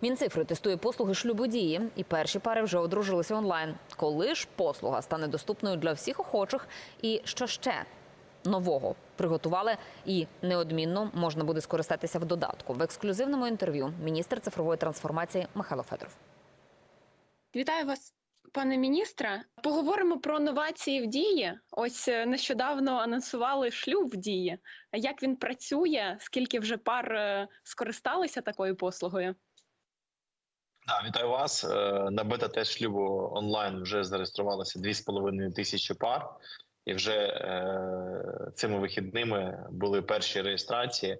Мінцифри тестує послуги шлюбодії, і перші пари вже одружилися онлайн. Коли ж послуга стане доступною для всіх охочих, і що ще нового приготували, і неодмінно можна буде скористатися в додатку. В ексклюзивному інтерв'ю міністр цифрової трансформації Михайло Федоров. Вітаю вас, пане міністре. Поговоримо про новації в дії. Ось е, нещодавно анонсували шлюб в дії. Як він працює? Скільки вже пар е, скористалися такою послугою? Да, вітаю вас. Е, На бета-тест шлюбу онлайн вже зареєструвалося 2,5 тисячі пар, і вже е, цими вихідними були перші реєстрації.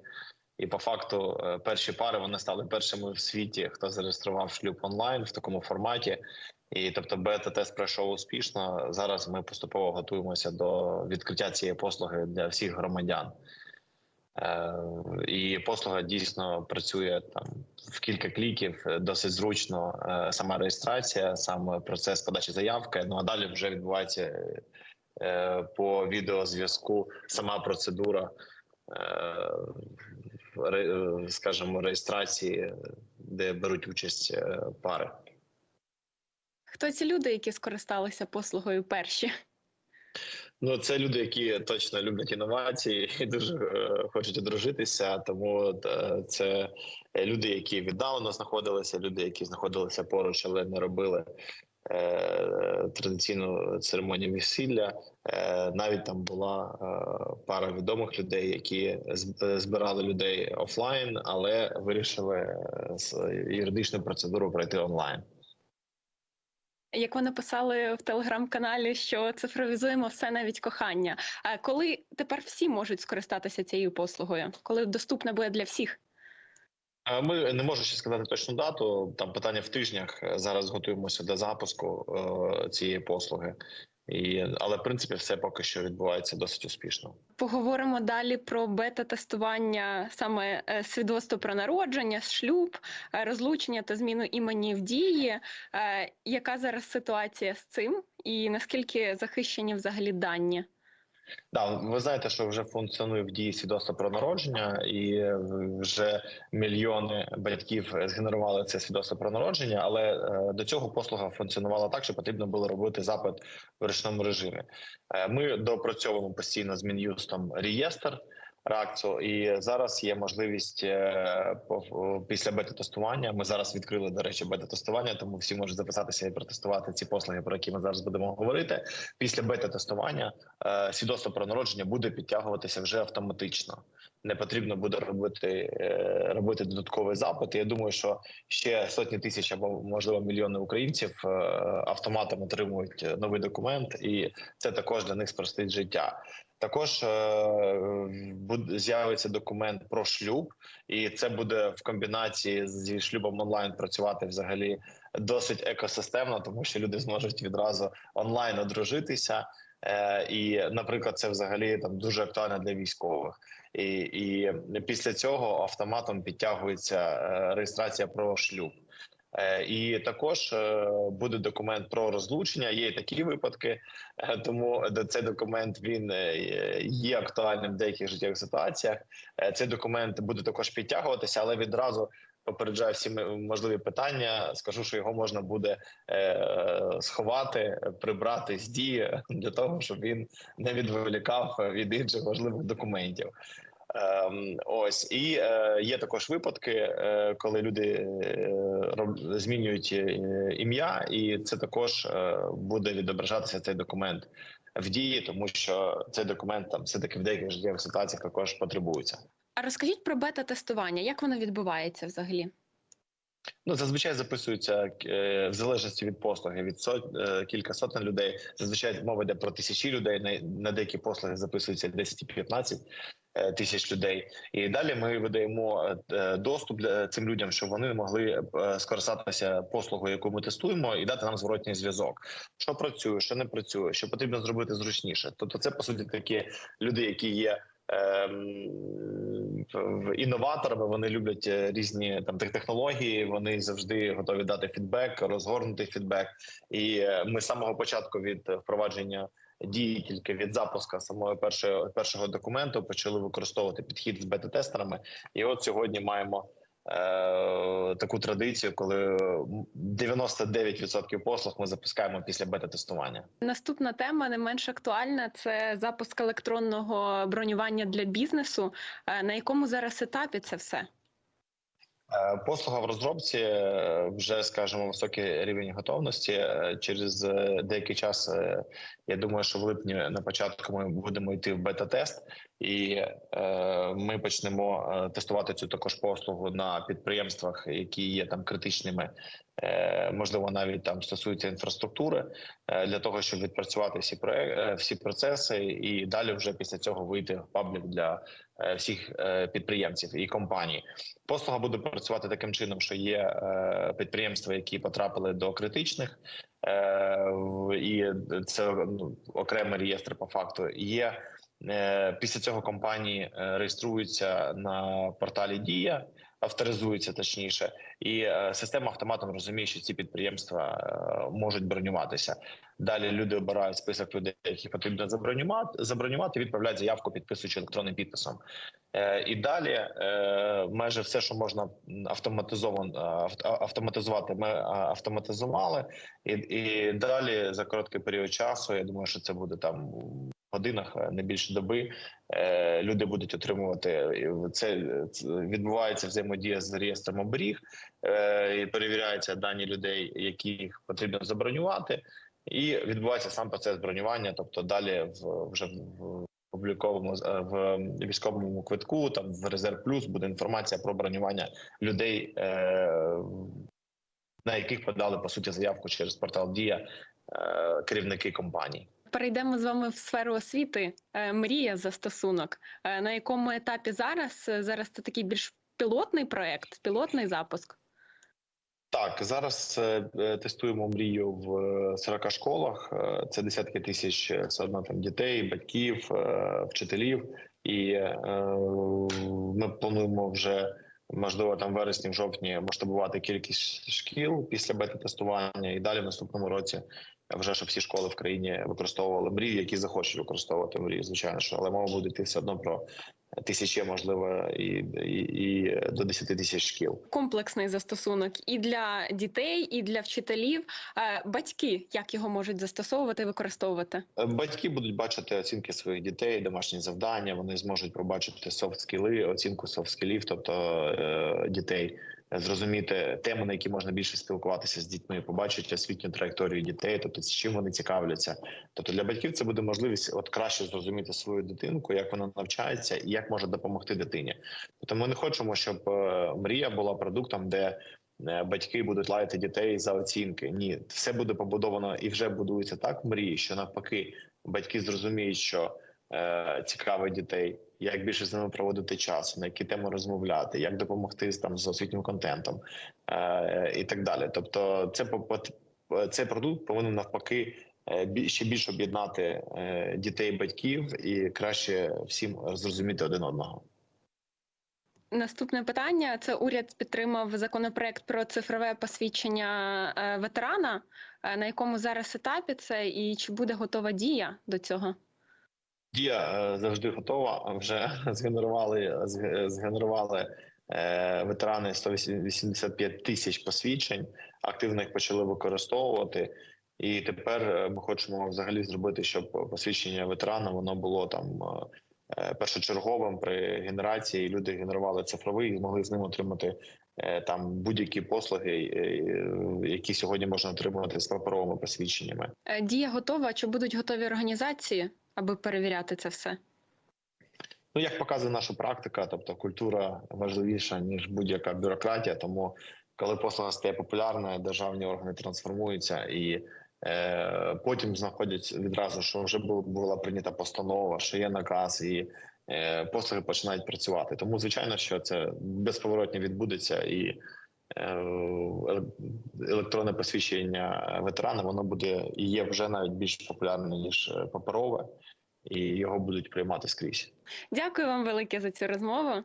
І по факту е, перші пари вони стали першими в світі, хто зареєстрував шлюб онлайн в такому форматі. І тобто, бета-тест пройшов успішно. Зараз ми поступово готуємося до відкриття цієї послуги для всіх громадян. Е, І послуга дійсно працює там в кілька кліків, е, досить зручно. е, Сама реєстрація, сам процес подачі заявки. Ну а далі вже відбувається по відеозв'язку сама процедура, скажімо, реєстрації, де беруть участь пари. Хто ці люди, які скористалися послугою перші? Ну, це люди, які точно люблять інновації і дуже е, хочуть одружитися. Тому е, це люди, які віддалено знаходилися, люди, які знаходилися поруч, але не робили е, традиційну церемонію весілля. Е, навіть там була е, пара відомих людей, які з- збирали людей офлайн, але вирішили е, юридичну процедуру пройти онлайн. Як ви написали в телеграм-каналі, що цифровізуємо все навіть кохання. А коли тепер всі можуть скористатися цією послугою? Коли доступна буде для всіх? Ми не можу ще сказати точну дату. Там питання в тижнях. Зараз готуємося до запуску е, цієї послуги, і але в принципі все поки що відбувається досить успішно. Поговоримо далі про бета-тестування саме е, свідоцтво про народження, шлюб, е, розлучення та зміну імені в дії. Е, Яка зараз ситуація з цим, і наскільки захищені взагалі дані? Да, ви знаєте, що вже функціонує в дії свідоцтво про народження, і вже мільйони батьків згенерували це свідоцтво про народження. Але е, до цього послуга функціонувала так, що потрібно було робити запит в ручному режимі. Е, Ми допрацьовуємо постійно з мін'юстом реєстр. РАКЦу, і зараз є можливість е, після бета-тестування. Ми зараз відкрили до речі бета-тестування, тому всі можуть записатися і протестувати ці послуги, про які ми зараз будемо говорити. Після бета-тестування е, свідоцтво про народження буде підтягуватися вже автоматично. Не потрібно буде робити е, робити додатковий запит. Я думаю, що ще сотні тисяч або можливо мільйони українців автоматом отримують новий документ, і це також для них спростить життя. Також е, з'явиться документ про шлюб, і це буде в комбінації зі шлюбом онлайн працювати взагалі досить екосистемно, тому що люди зможуть відразу онлайн одружитися. Е, і, наприклад, це взагалі там дуже актуально для військових. І, і після цього автоматом підтягується е, реєстрація про шлюб. Е, І також е, буде документ про розлучення. Є такі випадки, Е, тому цей документ він є актуальним в деяких життєвих ситуаціях. Цей документ буде також підтягуватися, але відразу попереджаю всі можливі питання. Скажу, що його можна буде сховати, прибрати з дії для того, щоб він не відволікав від інших важливих документів. Ем, ось і е, є також випадки, е, коли люди е, змінюють ім'я, і це також буде відображатися цей документ в дії, тому що цей документ там все таки в деяких життєвих ситуаціях також потребується. А розкажіть про бета-тестування, як воно відбувається взагалі? Ну зазвичай записуються в залежності від послуги від сот, кілька сотень людей. Зазвичай мова йде про тисячі людей. На, деякі послуги записуються 10-15 е, тисяч людей. І далі ми видаємо е, доступ цим людям, щоб вони могли е, скористатися послугою, яку ми тестуємо, і дати нам зворотній зв'язок. Що працює, що не працює, що потрібно зробити зручніше. Тобто, це по суті такі люди, які є. Ем, Інноваторами вони люблять е, різні там технології. Вони завжди готові дати фідбек, розгорнути фідбек. І е, ми з самого початку від впровадження дії, тільки від запуска самого першого першого документу, почали використовувати підхід з бета-тестерами. І от сьогодні маємо таку традицію, коли 99% послуг ми запускаємо після бета-тестування. Наступна тема не менш актуальна це запуск електронного бронювання для бізнесу. Е, На якому зараз етапі це все? Е, Послуга в розробці е, вже скажімо, високий рівень готовності. Е, Через е, деякий час е, я думаю, що в липні на початку ми будемо йти в бета-тест, і е, ми почнемо е, тестувати цю також послугу на підприємствах, які є там критичними. Е, Можливо, навіть там стосується інфраструктури е, для того, щоб відпрацювати всі проек- е, всі процеси, і далі вже після цього вийти в паблік для е, всіх е, підприємців і компаній. Послуга буде працювати таким чином, що є е, підприємства, які потрапили до критичних, е, в- і це ну, окремий реєстр по факту. Є після цього компанії е, реєструються на порталі Дія, авторизуються точніше, і е, система автоматом розуміє, що ці підприємства е, можуть бронюватися. Далі люди обирають список людей, які потрібно забронювати, забронювати, відправляють заявку, підписуючи електронним підписом. Е, І далі е, майже все, що можна автоматизовано автоматизувати, ми автоматизували, і, і далі за короткий період часу. Я думаю, що це буде там годинах, е, не більше доби. е, Люди будуть отримувати це, відбувається взаємодія з реєстром оберіг, е, і перевіряються дані людей, яких потрібно забронювати, і відбувається сам процес бронювання. Тобто далі в вже в обліковому е, в військовому квитку, там в резерв плюс буде інформація про бронювання людей, на яких подали по суті заявку через портал Дія керівники компаній. Перейдемо з вами в сферу освіти. Е, Мрія застосунок. Е, На якому етапі зараз? Е, Зараз це такий більш пілотний проект, пілотний запуск. Так, зараз тестуємо мрію в е, 40 школах. Це десятки тисяч все одно там дітей, батьків, вчителів. І ми плануємо вже можливо там вересні, жовтні масштабувати кількість шкіл після бета-тестування, і далі в наступному році вже щоб всі школи в країні використовували мрії, які захочуть використовувати мрії, звичайно що, але мова буде йти все одно про тисячі, можливо, і, і, і до 10 тисяч шкіл. Комплексний застосунок і для дітей, і для вчителів. Е, Батьки як його можуть застосовувати використовувати? Батьки будуть бачити оцінки своїх дітей, домашні завдання. Вони зможуть побачити софт-скіли, оцінку софт-скілів, тобто е, дітей, зрозуміти теми, на які можна більше спілкуватися з дітьми, побачити освітню траєкторію дітей, тобто з чим вони цікавляться. Тобто для батьків це буде можливість от краще зрозуміти свою дитинку, як вона навчається і як може допомогти дитині. Тобто ми не хочемо, щоб е, мрія була продуктом, де е, батьки будуть лаяти дітей за оцінки. Ні, все буде побудовано і вже будується так в мрії, що навпаки батьки зрозуміють, що цікавить дітей, як більше з ними проводити час, на які теми розмовляти, як допомогти там з освітнім контентом е, і так далі. Тобто, це цей продукт повинен навпаки. е, Ще більше об'єднати е, дітей, батьків і краще всім зрозуміти один одного. Наступне питання: це уряд підтримав законопроект про цифрове посвідчення е, ветерана. Е, На якому зараз етапі це і чи буде готова дія до цього? Дія е, завжди готова. Вже згенерували зг- згенерували е, ветерани 185 тисяч посвідчень. Активно їх почали використовувати. І тепер е, ми хочемо взагалі зробити, щоб посвідчення ветерана воно було там першочерговим при генерації. Люди генерували цифровий і змогли з ним отримати там будь-які послуги, які сьогодні можна отримувати з паперовими посвідченнями. Дія готова. Чи будуть готові організації, аби перевіряти це все? Ну, як показує наша практика, тобто культура важливіша ніж будь-яка бюрократія. Тому, коли послуга стає популярною, державні органи трансформуються і е, потім знаходять відразу, що вже бу- була прийнята постанова, що є наказ, і е, послуги починають працювати. Тому, звичайно, що це безповоротно відбудеться і. е, Електронне посвідчення ветерана воно буде і є вже навіть більш популярне ніж паперове, і його будуть приймати скрізь. Дякую вам велике за цю розмову.